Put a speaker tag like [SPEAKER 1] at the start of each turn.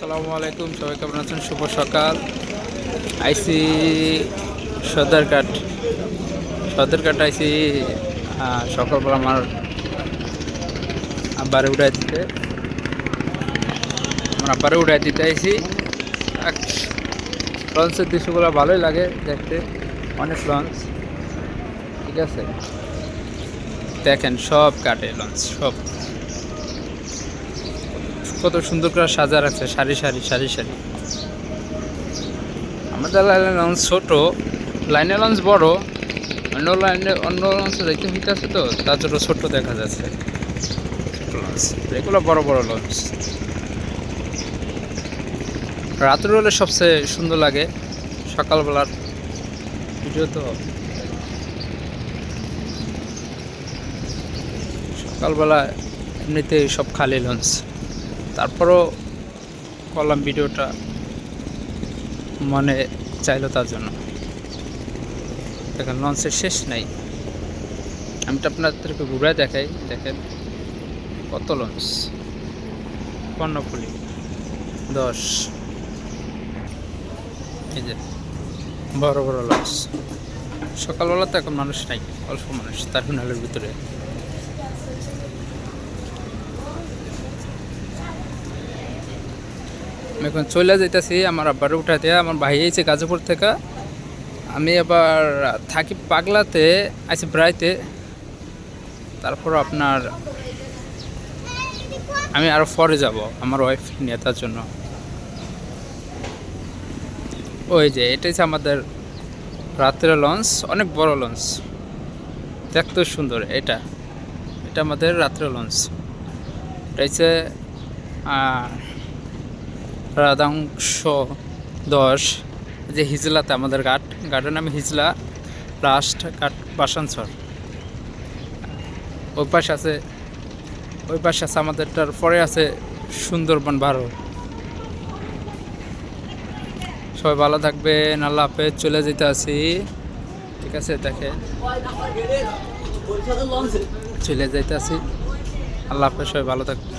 [SPEAKER 1] আসসালামু আলাইকুম, সবাই কেমন আছেন? শুভ সকাল। আইসি সদরঘাট। সদরঘাট আইসি সকালবেলা আমার আব্বারে উঠাই দিতে। আমার আব্বারে উঠাই দিতে আইসি। লঞ্চের দৃশ্যগুলো ভালোই লাগে দেখতে। অনেক লঞ্চ ঠিক আছে? দেখেন সব কাটে লঞ্চ সব। কত সুন্দর করে সাজা রাখছে সারি সারি সারি সারি। আমাদের লাইনের লঞ্চ ছোট লাইনের লঞ্চ বড়, অন্য লাইনে অন্য লঞ্চ দেখতে হইতেছে তো, তার জন্য ছোট দেখা যাচ্ছে। লঞ্চ এগুলো বড় বড় লঞ্চ রাত্রে হলে সবচেয়ে সুন্দর লাগে, সকালবেলার ভিডিও তো। সকালবেলা এমনিতে সব খালি লঞ্চ তারপরও করলাম ভিডিওটা, মনে চাইলো তার জন্য। দেখেন লঞ্চের শেষ নাই। আমি তো আপনাদেরকে ঘুরে দেখাই, দেখেন কত লঞ্চ কর্ণফুলি, দশ। এই যে, বড় বড় লঞ্চ সকালবেলা তো এখন মানুষ নাই, অল্প মানুষ, তার ভিতরে। আমি এখন চলে যাইতেছি, আমার আব্বারে উঠাতে আমার ভাই আইছে গাজীপুর থেকে। আমি আবার থাকি পাগলাতে, আইছি ব্রাইতে। তারপর আপনার আমি আরও পরে যাব আমার ওয়াইফ নিয়ে, তার জন্য। ওই যে, এটাই হচ্ছে আমাদের রাত্রে লঞ্চ অনেক বড় লঞ্চ দেখতেও সুন্দর, এটা। এটা আমাদের রাত্রে লঞ্চ এটা হচ্ছে রাধাংশ দশ, যে হিজলাতে আমাদের ঘাট, ঘাটের নাম হিজলা, লাস্ট ঘাট বাসানসর। ওই পাশে আছে, ওই পাশে আছে আমাদেরটার, পরে আছে সুন্দরবন ভারত সবাই ভালো থাকবেন, আল্লাহ হাফেজ, চলে যেতে আছি। ঠিক আছে, দেখে। চলে যাইতে আছি। আল্লাহ হাফেজ, সবাই ভালো থাকবেন।